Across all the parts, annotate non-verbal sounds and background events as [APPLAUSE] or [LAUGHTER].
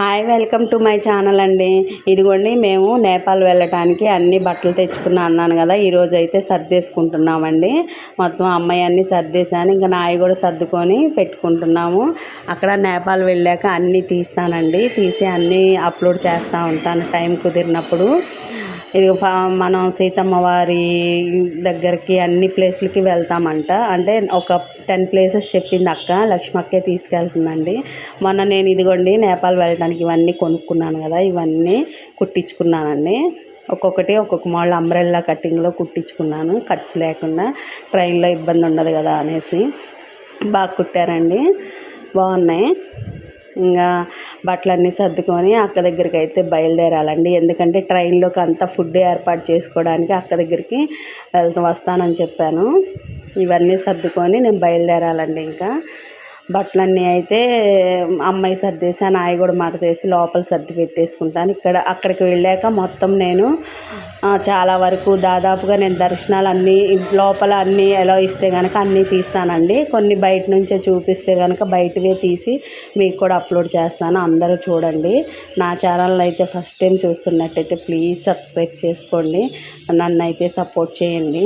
Hi welcome to my channel అండి. ఇదిగోండి మేము నేపాల్ వెళ్ళటానికి అన్ని బట్టలు తెచ్చుకున్నా అన్నాను కదా ఈరోజు అయితే సర్దేసుకుంటున్నామండి. మొత్తం అమ్మాయి అన్నీ సర్దేశాను ఇంకా నాయి కూడా సర్దుకొని పెట్టుకుంటున్నాము. అక్కడ నేపాల్ వెళ్ళాక అన్నీ తీస్తానండి. తీసి అన్నీ అప్లోడ్ చేస్తూ ఉంటాను టైం కుదిరినప్పుడు. మనం సీతమ్మ వారి దగ్గరికి అన్ని ప్లేస్లకి వెళ్తామంట. అంటే ఒక టెన్ ప్లేసెస్ చెప్పింది అక్క లక్ష్మక్కే తీసుకెళ్తుందండి. మొన్న నేను ఇదిగోండి నేపాల్ వెళ్ళడానికి ఇవన్నీ కొనుక్కున్నాను కదా ఇవన్నీ కుట్టించుకున్నానండి. ఒక్కొక్కటి ఒక్కొక్క మోడల్ అంబ్రెల్లా కటింగ్లో కుట్టించుకున్నాను కట్స్ లేకుండా ట్రైన్లో ఇబ్బంది ఉండదు కదా అనేసి. బాగా కుట్టారండి. బాగున్నాయి. ఇంకా బట్టలన్నీ సర్దుకొని అక్క దగ్గరికి అయితే బయలుదేరాలండి. ఎందుకంటే ట్రైన్లోకి అంతా ఫుడ్ ఏర్పాటు చేసుకోవడానికి అక్క దగ్గరికి వెళ్తూ వస్తానని చెప్పాను. ఇవన్నీ సర్దుకొని నేను బయలుదేరాలండి ఇంకా. బట్టలన్నీ అయితే అమ్మాయి సర్దేసి ఆ కూడా మడతేసి లోపల సర్ది పెట్టేసుకుంటాను. ఇక్కడ అక్కడికి వెళ్ళాక మొత్తం నేను చాలా వరకు దాదాపుగా నేను దర్శనాలు అన్నీ లోపల అన్నీ ఎలా ఇస్తే కనుక అన్నీ తీస్తానండి. కొన్ని బయట నుంచే చూపిస్తే కనుక బయటవే తీసి మీకు కూడా అప్లోడ్ చేస్తాను. అందరూ చూడండి. నా ఛానల్ అయితే ఫస్ట్ టైం చూస్తున్నట్టయితే ప్లీజ్ సబ్స్క్రైబ్ చేసుకోండి. నన్ను అయితే సపోర్ట్ చేయండి.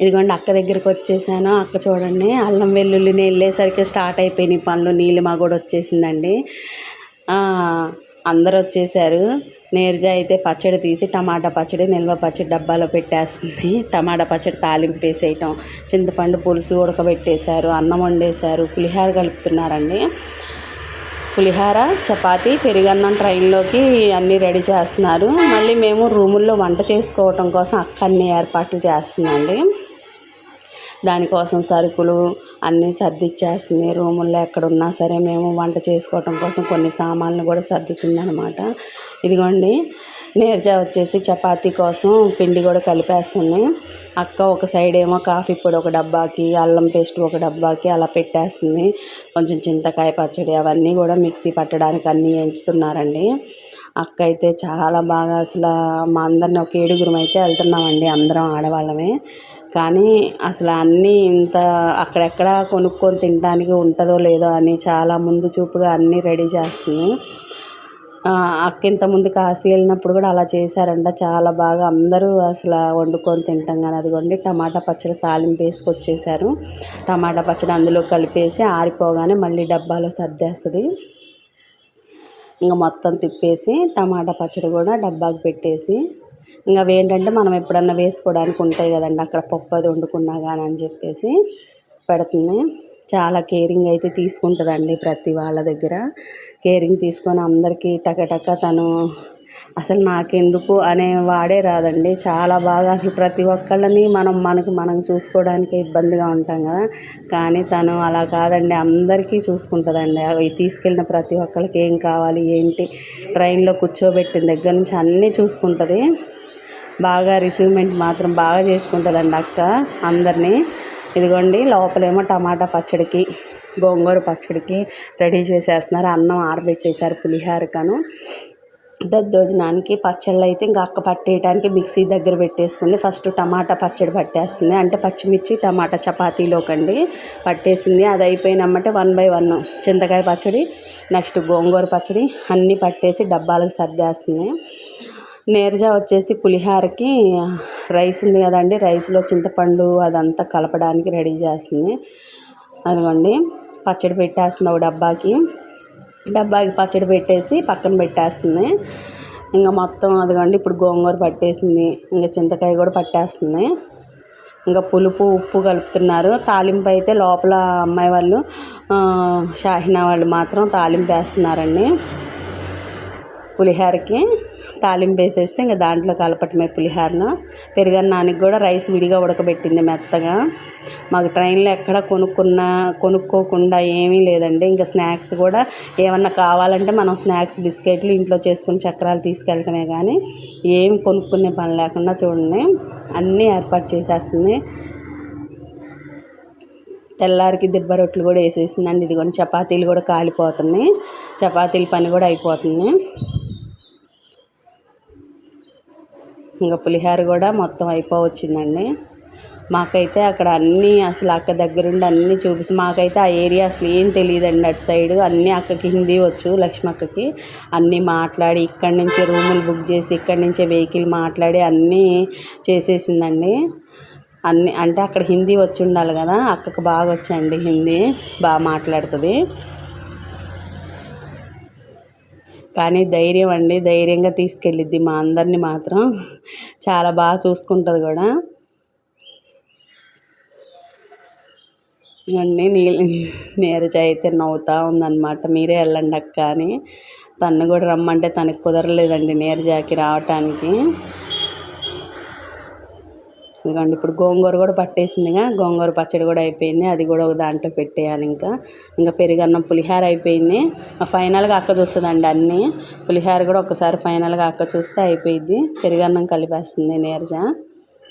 ఇదిగోండి అక్క దగ్గరికి వచ్చేసాను. అక్క చూడండి అల్లం వెల్లుల్లి వెళ్ళేసరికి స్టార్ట్ అయిపోయినాయి పనులు మా కూడా వచ్చేసిందండి. అందరు అందరూ వచ్చేసారు. నేర్జా అయితే పచ్చడి తీసి టమాటా పచ్చడి నిల్వ పచ్చడి డబ్బాలో పెట్టేస్తుంది. టమాటా పచ్చడి తాలింపు వేసేయటం చింతపండు పులుసు ఉడకబెట్టేశారు అన్నం వండేశారు పులిహోర కలుపుతున్నారండి. పులిహార చపాతీ పెరుగన్నం ట్రైన్లోకి అన్నీ రెడీ చేస్తున్నారు. మళ్ళీ మేము రూముల్లో వంట చేసుకోవటం కోసం అక్క అన్ని ఏర్పాట్లు చేస్తుందండి దానికోసం సరుకులు అన్నీ సర్దిచ్చేస్తుంది రూముల్లో ఎక్కడున్నా సరే మేము వంట చేసుకోవటం కోసం కొన్ని సామాన్లు కూడా సర్దుతుందనమాట ఇదిగోండి నీరజ వచ్చేసి చపాతీ కోసం పిండి కూడా కలిపేస్తుంది. అక్క ఒక సైడ్ ఏమో కాఫీ పొడి ఒక డబ్బాకి అల్లం పేస్ట్ ఒక డబ్బాకి అలా పెట్టేస్తుంది. కొంచెం చింతకాయ పచ్చడి అవన్నీ కూడా మిక్సీ పట్టడానికి అన్నీ ఎంచుతున్నారండి. అక్క అయితే చాలా బాగా అసలు మా అందరిని ఒక ఏడుగురం అయితే వెళ్తున్నామండి. అందరం ఆడవాళ్ళమే. కానీ అసలు అన్నీ ఇంత అక్కడెక్కడ కొనుక్కొని తినడానికి ఉంటుందో లేదో అని చాలా ముందు చూపుగా అన్నీ రెడీ చేస్తుంది. అక్క ఇంత ముందు కాశీ వెళ్ళినప్పుడు కూడా అలా చేశారంట. చాలా బాగా అందరూ అసలు వండుకొని తింటాం కానీ అదిగోండి టమాటా పచ్చడి తాలింపు వేసుకొచ్చేసారు. టమాటా పచ్చడి అందులో కలిపేసి ఆరిపోగానే మళ్ళీ డబ్బాలో సర్దేస్తుంది. ఇంకా మొత్తం తిప్పేసి టమాటా పచ్చడి కూడా డబ్బాకి పెట్టేసి ఇంకా అవి ఏంటంటే మనం ఎప్పుడన్నా వేసుకోవడానికి ఉంటాయి కదండి అక్కడ పప్పు అది వండుకున్నా కానీ అని చెప్పేసి పెడుతుంది. చాలా కేరింగ్ అయితే తీసుకుంటుందండి ప్రతి వాళ్ళ దగ్గర. కేరింగ్ తీసుకొని అందరికీ టకటక తను అసలు నాకెందుకు అనే వాడే రాదండి. చాలా బాగా అసలు ప్రతి ఒక్కళ్ళని మనం మనకు మనం చూసుకోవడానికి ఇబ్బందిగా ఉంటాం కదా. కానీ తను అలా కాదండి అందరికీ చూసుకుంటుందండి. అవి తీసుకెళ్ళిన ప్రతి ఒక్కరికి ఏం కావాలి ఏంటి ట్రైన్లో కూర్చోబెట్టిన దగ్గర నుంచి అన్నీ చూసుకుంటుంది. బాగా రిసీవ్మెంట్ మాత్రం బాగా చేసుకుంటుందండి అక్క అందరినీ. ఇదిగోండి లోపలేమో టమాటా పచ్చడికి గోంగూర పచ్చడికి రెడీ చేసేస్తున్నారు. అన్నం ఆరబెట్టేశారు పులిహారకను. దద్దోజనానికి పచ్చళ్ళు అయితే ఇంకా అక్క పట్టేయడానికి మిక్సీ దగ్గర పెట్టేసుకుంది. ఫస్ట్ టమాటా పచ్చడి పట్టేస్తుంది. అంటే పచ్చిమిర్చి టమాటా చపాతీలోకండి పట్టేసింది. అది అయిపోయినమ్మంటే వన్ బై వన్ చింతకాయ పచ్చడి నెక్స్ట్ గోంగూర పచ్చడి అన్నీ పట్టేసి డబ్బాలకు సర్దేస్తుంది. నేర్జా వచ్చేసి పులిహోరకి రైస్ ఉంది కదండి. రైస్లో చింతపండు అదంతా కలపడానికి రెడీ చేస్తుంది. అదిగోండి పచ్చడి పెట్టేస్తుంది ఒక డబ్బాకి. డబ్బాకి పచ్చడి పెట్టేసి పక్కన పెట్టేస్తుంది. ఇంకా మొత్తం అదిగోండి ఇప్పుడు గోంగూర పట్టేసింది. ఇంకా చింతకాయ కూడా పట్టేస్తుంది. ఇంకా పులుపు ఉప్పు కలుపుతున్నారు. తాలింపు అయితే లోపల అమ్మాయి వాళ్ళు షాహినా వాళ్ళు మాత్రం తాలింపు వేస్తున్నారండి. పులిహోరకి తాలింపు వేసేస్తే ఇంకా దాంట్లో కలపటమే పులిహోరను. పెరుగన్నానికి కూడా రైస్ విడిగా ఉడకబెట్టింది మెత్తగా. మాకు ట్రైన్లో ఎక్కడ కొనుక్కున్న కొనుక్కోకుండా ఏమీ లేదండి. ఇంకా స్నాక్స్ కూడా ఏమన్నా కావాలంటే మనం స్నాక్స్ బిస్కెట్లు ఇంట్లో చేసుకుని చక్రాలు తీసుకెళ్ళటమే కానీ ఏమి కొనుక్కునే పని లేకుండా చూడండి. అన్నీ ఏర్పాటు చేసేస్తుంది. తెల్లారికి దిబ్బ రొట్టెలు కూడా వేసేసిందండి. ఇదిగోండి చపాతీలు కూడా కాలిపోతున్నాయి. చపాతీల పని కూడా అయిపోతుంది. ఇంకా పులిహోర కూడా మొత్తం అయిపోవచ్చిందండి. మాకైతే అక్కడ అన్నీ అసలు అక్క దగ్గరుండి అన్నీ చూపిస్తుంది మాకైతే ఆ ఏరియా అసలు ఏం తెలియదండి అటు సైడ్. అన్నీ అక్కకి హిందీ వచ్చు లక్ష్మి అక్కకి అన్నీ మాట్లాడి ఇక్కడి నుంచే రూములు బుక్ చేసి ఇక్కడి నుంచే వెహికల్ మాట్లాడి అన్నీ చేసేసిందండి. అన్ని అంటే అక్కడ హిందీ వచ్చి ఉండాలి కదా అక్కకు బాగా వచ్చండి హిందీ బాగా మాట్లాడుతుంది. కానీ ధైర్యం అండి. ధైర్యంగా తీసుకెళ్ళిద్ది మా అందరిని మాత్రం. చాలా బాగా చూసుకుంటుంది కూడా. అండి నీళ్ళు నీరజ అయితే నవ్వుతూ ఉందన్నమాట. మీరే వెళ్ళండి అక్క అని. తను కూడా రమ్మంటే తనకు కుదరలేదండి నీరజకి రావటానికి. ఇదిగోండి ఇప్పుడు గోంగూర కూడా పట్టేసిందిగా. గోంగూర పచ్చడి కూడా అయిపోయింది. అది కూడా ఒక దాంట్లో పెట్టేయాలి ఇంకా. ఇంకా పెరుగన్నం పులిహార అయిపోయింది. ఫైనల్గా అక్క చూస్తుందండి అన్నీ. పులిహార కూడా ఒకసారి ఫైనల్గా అక్క చూస్తే అయిపోయింది పెరుగన్నం కలిపేస్తుంది నీరజ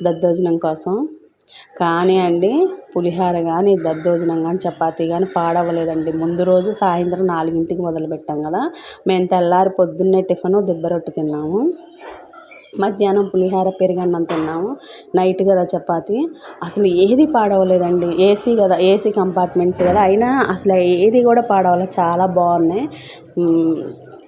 దద్దోజనం కోసం. కానీ అండి పులిహార కానీ దద్దోజనం కానీ చపాతీ కానీ పాడవలేదండి ముందు రోజు సాయంత్రం నాలుగింటికి మొదలుపెట్టాం కదా. మేము తెల్లారి పొద్దున్నే టిఫిన్ దిబ్బరొట్టు తిన్నాము. మధ్యాహ్నం పులిహార పెరుగన్నం తిన్నాము. నైట్ కదా చపాతి. అసలు ఏది పాడవలేదండి. ఏసీ కదా ఏసీ కంపార్ట్మెంట్స్ కదా. అయినా అసలు ఏది కూడా పాడవలే. చాలా బాగున్నాయి.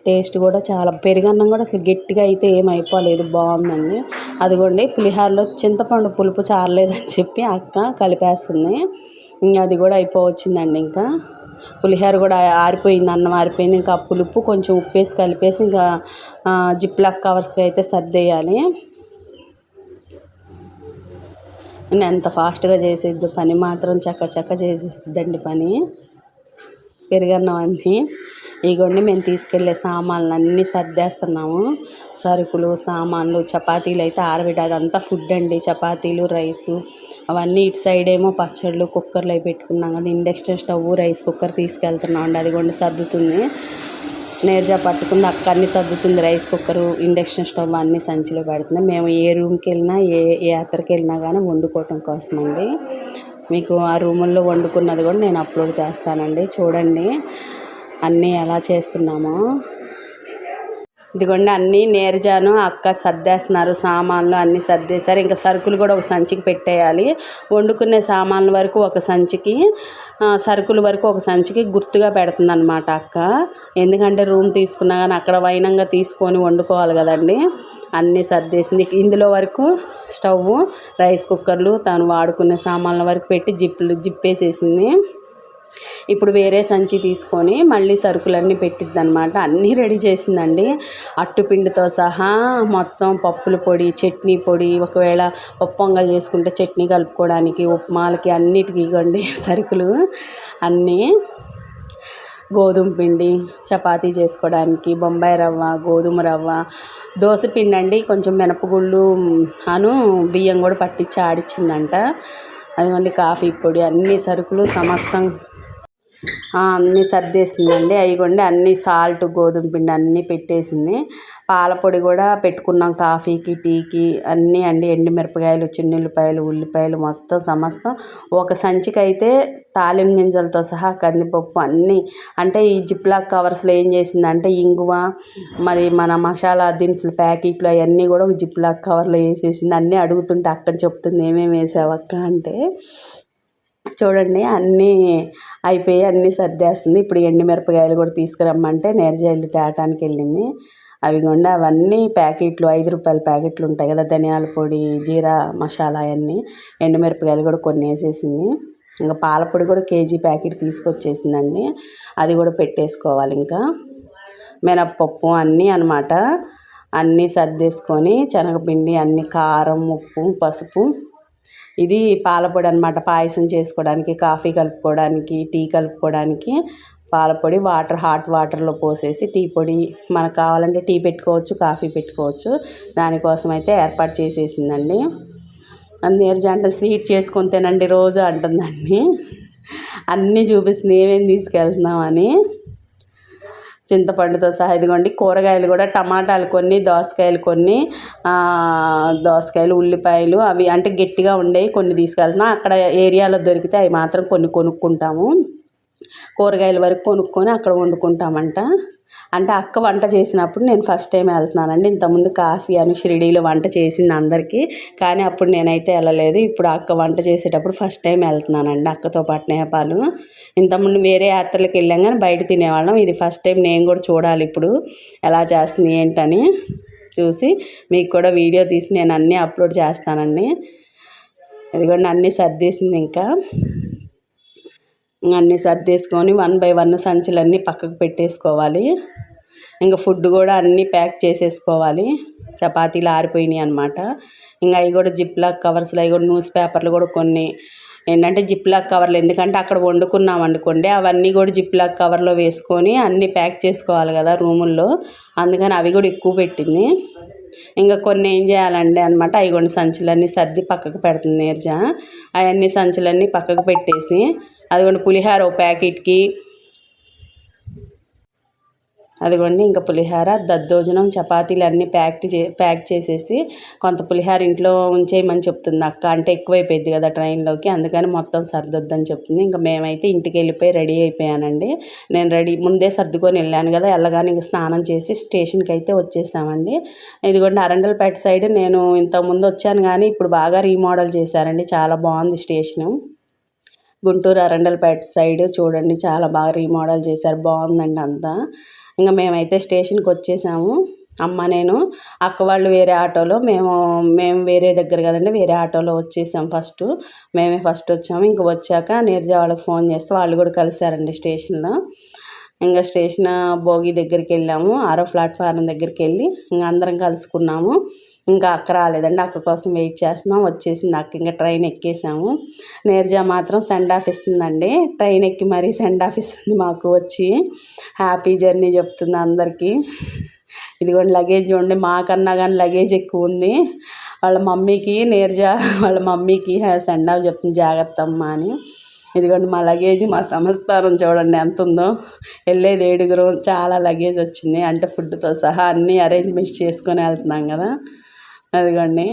టేస్ట్ కూడా చాలా. పెరుగన్నం కూడా అసలు గట్టిగా అయితే ఏం అయిపోలేదు. బాగుందండి. అదిగోండి పులిహోరలో చింతపండు పులుపు చారలేదని చెప్పి అక్క కలిపేస్తుంది ఇంకా అది కూడా అయిపోవచ్చిందండి ఇంకా. పులిహోర కూడా ఆరిపోయింది అన్నం ఆరిపోయింది. ఇంకా పులుపు కొంచెం ఉప్పు వేసి కలిపేసి ఇంకా జిప్లాక్ కవర్స్కి అయితే సర్దేయాలి. ఎంత ఫాస్ట్గా చేసేది పని మాత్రం చక్క చక్క చేసేస్తుందండి పని. పెరుగన్నం అన్నీ. ఇగోండి మేము తీసుకెళ్ళే సామాన్లు అన్నీ సర్దేస్తున్నాము. సరుకులు సామాన్లు చపాతీలు అయితే ఆరబెట్టి అదంతా ఫుడ్ అండి. చపాతీలు రైసు అవన్నీ ఇటు సైడ్ ఏమో పచ్చళ్ళు కుక్కర్లు అవి పెట్టుకున్నాం కదా. ఇండక్షన్ స్టవ్ రైస్ కుక్కర్ తీసుకెళ్తున్నాం అండి. అది కూడా సర్దుతుంది. నేర్జా పట్టుకుంది అక్క అన్ని సర్దుతుంది. రైస్ కుక్కర్ ఇండక్షన్ స్టవ్ అన్నీ సంచిలో పెడుతుంది మేము ఏ రూమ్కి వెళ్ళినా ఏ యాత్రకి వెళ్ళినా కానీ వండుకోవటం కోసం అండి. మీకు ఆ రూముల్లో వండుకున్నది కూడా నేను అప్లోడ్ చేస్తానండి. చూడండి. అన్నీ ఎలా చేస్తున్నామో? ఇదిగోండి అన్నీ నేర్జాను అక్క సర్దేస్తున్నారు సామాన్లు అన్నీ సర్దేశారు. ఇంకా సరుకులు కూడా ఒక సంచికి పెట్టేయాలి. వండుకునే సామాన్ల వరకు ఒక సంచికి సరుకుల వరకు ఒక సంచికి గుర్తుగా పెడుతుంది అనమాట అక్క. ఎందుకంటే రూమ్ తీసుకున్నా కానీ అక్కడ వైనంగా తీసుకొని వండుకోవాలి కదండి. అన్నీ సర్దేసింది. ఇందులో వరకు స్టవ్ రైస్ కుక్కర్లు తను వాడుకునే సామాన్ల వరకు పెట్టి జిప్పులు జిప్పేసేసింది. ఇప్పుడు వేరే సంచి తీసుకొని మళ్ళీ సరుకులన్నీ పెట్టిద్దనమాట అన్నీ రెడీ చేసిందండి. అట్టుపిండితో సహా మొత్తం పప్పుల పొడి చట్నీ పొడి ఒకవేళ పప్పు పొంగల్ చేసుకుంటే చట్నీ కలుపుకోవడానికి ఉప్మాలకి అన్నిటికీ ఇవ్వండి [LAUGHS] సరుకులు అన్నీ. గోధుమ పిండి చపాతీ చేసుకోవడానికి బొంబాయి రవ్వ గోధుమ రవ్వ దోశ పిండి అండి కొంచెం మినపగుళ్ళు అను బియ్యం కూడా పట్టించి ఆడిచ్చిందంట. అదిగోండి కాఫీ పొడి అన్ని సరుకులు సమస్తం అన్నీ సర్దేసిందండి. అయిగోండి అన్నీ సాల్ట్ గోధుమ పిండి అన్నీ పెట్టేసింది. పాలపొడి కూడా పెట్టుకున్నాం. కాఫీకి టీకి అన్నీ అండి. ఎండుమిరపకాయలు చిన్నుల్లిపాయలు ఉల్లిపాయలు మొత్తం సమస్తం. ఒక సంచికైతే తాలిం గింజలతో సహా కందిపప్పు అన్నీ. అంటే ఈ జిప్లాక్ కవర్స్లో ఏం చేసిందంటే ఇంగువ మరి మన మసాలా దినుసులు ప్యాకెట్లు అవన్నీ కూడా ఒక జిప్లాక్ కవర్లో వేసేసింది. అన్నీ అడుగుతుంటే అక్కని చెప్తుంది ఏమేమి వేసావక్క? అంటే చూడండి అన్నీ అయిపోయి అన్నీ సర్దేస్తుంది. ఇప్పుడు ఎండుమిరపకాయలు కూడా తీసుకురమ్మంటే నేర్జాయిలు తేటానికి వెళ్ళింది. అవి గుండా అవన్నీ ప్యాకెట్లు ఐదు రూపాయల ప్యాకెట్లు ఉంటాయి కదా ధనియాల పొడి జీరా మసాలా అవన్నీ. ఎండుమిరపకాయలు కూడా కొన్ని వేసేసింది. ఇంకా పాలపొడి కూడా కేజీ ప్యాకెట్ తీసుకొచ్చేసిందండి. అది కూడా పెట్టేసుకోవాలి ఇంకా. మినప్పప్పు అన్నీ అనమాట అన్నీ సర్దేసుకొని శనగపిండి అన్ని కారం ఉప్పు పసుపు ఇది పాలపొడి అనమాట పాయసం చేసుకోవడానికి కాఫీ కలుపుకోవడానికి టీ కలుపుకోవడానికి పాలపొడి వాటర్ హాట్ వాటర్లో పోసేసి టీ పొడి మనకు కావాలంటే టీ పెట్టుకోవచ్చు కాఫీ పెట్టుకోవచ్చు. దానికోసం అయితే ఏర్పాటు చేసేసిందండి. నీరజ అంటే స్వీట్ చేసుకొని తినండి రోజు అంటుందండి. అన్నీ చూపిస్తుంది ఏమేమి తీసుకెళ్తున్నామని చింతపండుతో సహా ఇదిగోండి కూరగాయలు కూడా టమాటాలు కొన్ని దోసకాయలు కొన్ని దోసకాయలు ఉల్లిపాయలు అవి అంటే గట్టిగా ఉండేవి కొన్ని తీసుకెళ్తున్నాం. అక్కడ ఏరియాలో దొరికితే అవి మాత్రం కొన్ని కొనుక్కుంటాము. కూరగాయల వరకు కొనుక్కొని అక్కడ వండుకుంటామంట. అంటే అక్క వంట చేసినప్పుడు నేను ఫస్ట్ టైం వెళ్తున్నానండి. ఇంతకుముందు కాశీ అని షిరిడీలో వంట చేసింది అందరికీ. కానీ అప్పుడు నేనైతే వెళ్ళలేదు. ఇప్పుడు అక్క వంట చేసేటప్పుడు ఫస్ట్ టైం వెళ్తున్నానండి అక్కతో పాటు నేపాలు. ఇంతకుముందు వేరే యాత్రలకు వెళ్ళాం కానీ బయట తినేవాళ్ళం. ఇది ఫస్ట్ టైం నేను కూడా చూడాలి ఇప్పుడు. ఎలా చేస్తుంది ఏంటని చూసి మీకు కూడా వీడియో తీసి నేను అన్నీ అప్లోడ్ చేస్తానండి. ఇదిగోండి అన్నీ సర్దేసింది ఇంకా. అన్నీ సర్దేసుకొని వన్ బై వన్ సంచులన్నీ పక్కకు పెట్టేసుకోవాలి. ఇంకా ఫుడ్ కూడా అన్నీ ప్యాక్ చేసేసుకోవాలి. చపాతీలు ఆరిపోయినాయి అనమాట ఇంకా అవి కూడా జిప్లాక్ కవర్స్లో అవి కూడా న్యూస్ పేపర్లు కూడా కొన్ని ఏంటంటే జిప్లాక్ కవర్లు ఎందుకంటే అక్కడ వండుకున్నాం అనుకోండి అవన్నీ కూడా జిప్లాక్ కవర్లో వేసుకొని అన్నీ ప్యాక్ చేసుకోవాలి కదా రూముల్లో. అందుకని అవి కూడా ఎక్కువ పెట్టింది. ఇంకా కొన్ని ఏం చేయాలండి అనమాట అవి కొన్ని సంచులన్నీ సర్ది పక్కకు పెడుతుంది నీరజ. అవన్నీ సంచులన్నీ పక్కకు పెట్టేసి అదిగోండి పులిహార ఒక ప్యాకెట్కి. అదిగోండి ఇంకా పులిహార దద్దోజనం చపాతీలు అన్నీ ప్యాక్ చే ప్యాక్ చేసేసి కొంత పులిహార ఇంట్లో ఉంచేయమని చెప్తుంది అక్క. అంటే ఎక్కువైపోయింది కదా ట్రైన్లోకి అందుకని మొత్తం సర్దొద్దని చెప్తుంది. ఇంకా మేమైతే ఇంటికి వెళ్ళిపోయి రెడీ అయిపోయానండి. నేను రెడీ ముందే సర్దుకొని వెళ్ళాను కదా వెళ్ళగానే ఇంక స్నానం చేసి స్టేషన్కి అయితే వచ్చేసామండి. ఇదిగోండి అరండల్పేట సైడ్ నేను ఇంతకుముందు వచ్చాను కానీ ఇప్పుడు బాగా రీమోడల్ చేశారండి. చాలా బాగుంది స్టేషను. గుంటూరు అరండల్పేట సైడ్ చూడండి చాలా బాగా రీమోడల్ చేశారు. బాగుందండి అంతా. ఇంకా మేమైతే స్టేషన్కి వచ్చేసాము. అమ్మ నేను అక్క వాళ్ళు వేరే ఆటోలో మేము మేము వేరే దగ్గర కదండి వేరే ఆటోలో వచ్చేసాం ఫస్ట్. మేమే ఫస్ట్ వచ్చాము. ఇంక వచ్చాక నీరజ వాళ్ళకి ఫోన్ చేస్తే వాళ్ళు కూడా కలిశారండి స్టేషన్లో. ఇంకా స్టేషన్ భోగి దగ్గరికి వెళ్ళాము ఆరో ప్లాట్ఫారం దగ్గరికి వెళ్ళి ఇంకా అందరం కలుసుకున్నాము. ఇంకా అక్క రాలేదండి అక్క కోసం వెయిట్ చేస్తున్నాం వచ్చేసింది అక్క. ఇంకా ట్రైన్ ఎక్కేసాము. నేర్జా మాత్రం సెండ్ ఆఫ్ ఇస్తుందండి. ట్రైన్ ఎక్కి మరీ సెండ్ ఆఫ్ ఇస్తుంది మాకు వచ్చి. హ్యాపీ జర్నీ చెప్తుంది అందరికీ. ఇదిగోండి లగేజ్ చూడండి మాకన్నా కానీ లగేజ్ ఎక్కువ ఉంది. వాళ్ళ మమ్మీకి నేర్జా వాళ్ళ మమ్మీకి సెండ్ ఆఫ్ చెప్తుంది జాగ్రత్త అమ్మ అని. ఇదిగోండి మా లగేజ్ మా సంస్థానం చూడండి ఎంత ఉందో. వెళ్ళేది ఏడుగురు చాలా లగేజ్ వచ్చింది. అంటే ఫుడ్తో సహా అన్నీ అరేంజ్మెంట్స్ చేసుకొని వెళ్తున్నాం కదా. అదిగోండి.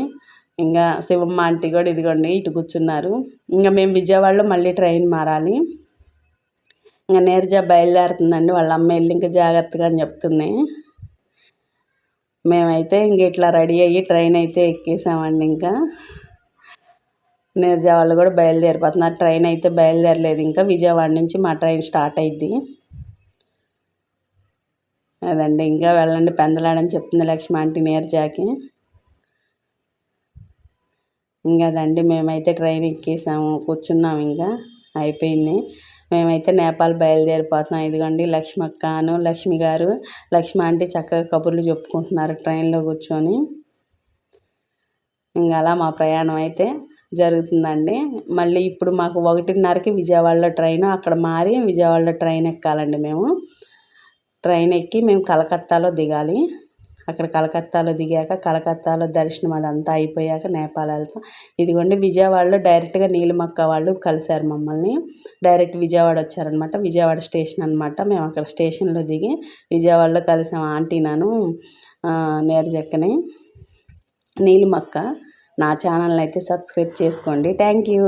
ఇంకా శివమ్మ ఆంటీ కూడా ఇదిగోండి ఇటు కూర్చున్నారు. ఇంకా మేము విజయవాడలో మళ్ళీ ట్రైన్ మారాలి. ఇంకా నేర్జా బయలుదేరుతుందండి. వాళ్ళ అమ్మ వెళ్ళి ఇంకా జాగ్రత్తగా అని చెప్తుంది. మేమైతే ఇంక ఇట్లా రెడీ అయ్యి ట్రైన్ అయితే ఎక్కేసామండి ఇంకా. నేర్జా వాళ్ళు కూడా బయలుదేరిపోతున్నారు. ట్రైన్ అయితే బయలుదేరలేదు ఇంకా. విజయవాడ నుంచి మా ట్రైన్ స్టార్ట్ అయింది అదండి. ఇంకా వెళ్ళండి. పెందలాడని చెప్తుంది లక్ష్మి ఆంటీ నేర్జాకి. ఇంకా అదండి మేమైతే ట్రైన్ ఎక్కేసాము కూర్చున్నాము ఇంకా. అయిపోయింది. మేమైతే నేపాల్ బయలుదేరిపోతున్నాం. ఇదిగోండి లక్ష్మక్కను లక్ష్మి గారు లక్ష్మి ఆంటీ చక్కగా కబుర్లు చెప్పుకుంటున్నారు ట్రైన్లో కూర్చొని. ఇంకా అలా మా ప్రయాణం అయితే జరుగుతుందండి. మళ్ళీ ఇప్పుడు మాకు ఒకటిన్నరకి విజయవాడలో ట్రైన్ అక్కడ మారి విజయవాడలో ట్రైన్ ఎక్కాలండి మేము. ట్రైన్ ఎక్కి మేము కలకత్తాలో దిగాలి. అక్కడ కలకత్తాలో దిగాక కలకత్తాలో దర్శనం అదంతా అయిపోయాక నేపాల్ వెళ్తాం. ఇదిగోండి విజయవాడలో డైరెక్ట్గా నీలిమక్క వాళ్ళు కలిశారు మమ్మల్ని. డైరెక్ట్ విజయవాడ వచ్చారనమాట. విజయవాడ స్టేషన్ అనమాట మేము అక్కడ స్టేషన్లో దిగి విజయవాడలో కలిసాం ఆంటీ నాను నేర్జక్కని. నీలిమక్క నా ఛానల్ని అయితే సబ్స్క్రైబ్ చేసుకోండి. Thank you.